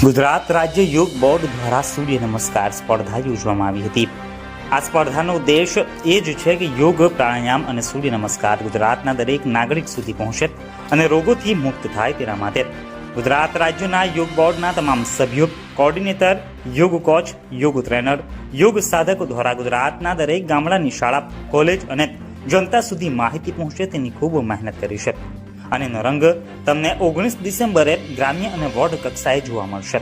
ગુજરાત રાજ્ય યોગ બોર્ડ દ્વારા સૂર્ય નમસ્કાર સ્પર્ધા યોજવામાં આવી હતી. આ સ્પર્ધાનો ઉદ્દેશ એ જ છે કે યોગ, પ્રાણાયામ અને સૂર્ય નમસ્કાર ગુજરાતના દરેક નાગરિક સુધી પહોંચે અને રોગોથી મુક્ત થાય તેના માટે. ગુજરાત રાજ્યના યોગ બોર્ડના તમામ સભ્યો, કોર્ડિનેટર, યોગ કોચ, યોગ ટ્રેનર, યોગ સાધકો દ્વારા ગુજરાતના દરેક ગામડાની શાળા, કોલેજ અને જનતા સુધી માહિતી પહોંચે તેની ખૂબ મહેનત કરી છે. અને એનો રંગ તમને ઓગણીસ ડિસેમ્બરે ગ્રામ્ય અને વોર્ડ કક્ષાએ જોવા મળશે.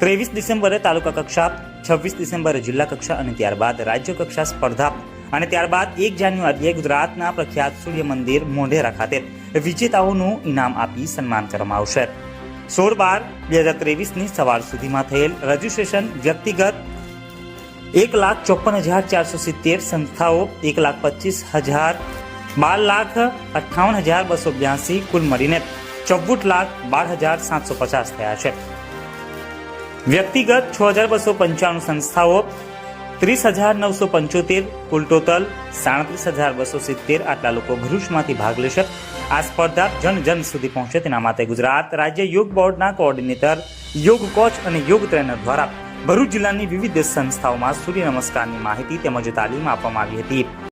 ત્રેવીસ ડિસેમ્બરે તાલુકા કક્ષા, છવ્વીસ ડિસેમ્બરે જિલ્લા કક્ષા અને ત્યારબાદ રાજ્ય કક્ષા સ્પર્ધા. અને ત્યારબાદ એક જાન્યુઆરીએ ગુજરાતના પ્રખ્યાત સૂર્ય મંદિર મોઢેરા ખાતે વિજેતાઓનું ઇનામ આપી સન્માન કરવામાં આવશે. સોળ બાર બે હજાર ત્રેવીસની સવાર સુધીમાં થયેલ રજીસ્ટ્રેશન વ્યક્તિગત એક લાખ ચોપન હજાર ચારસો સિત્તેર સંસ્થાઓ, એક લાખ પચીસ હજાર બાર લાખ અઠ્ઠાવન હજાર બસો બ્યાસી કુલ મળીને ચૌદ લાખ બાર હજાર સાતસો પચાસ થયા છે. વ્યક્તિગત છ હજાર બસો પંચાણું સંસ્થાઓ, ત્રીસ હજાર નવસો પંચોતેર કુલ ટોટલ સાડત્રીસ હજાર બસો સિત્તેર આટલા લોકો ભરૂચમાંથી ભાગ લેશે. આ સ્પર્ધા જન જન સુધી પહોંચે તેના માટે ગુજરાત રાજ્ય યોગ બોર્ડના કોઓર્ડિનેટર, યોગ કોચ અને યોગ ટ્રેનર દ્વારા ભરૂચ જિલ્લાની વિવિધ સંસ્થાઓમાં સૂર્ય નમસ્કારની માહિતી તેમજ તાલીમ આપવામાં આવી હતી.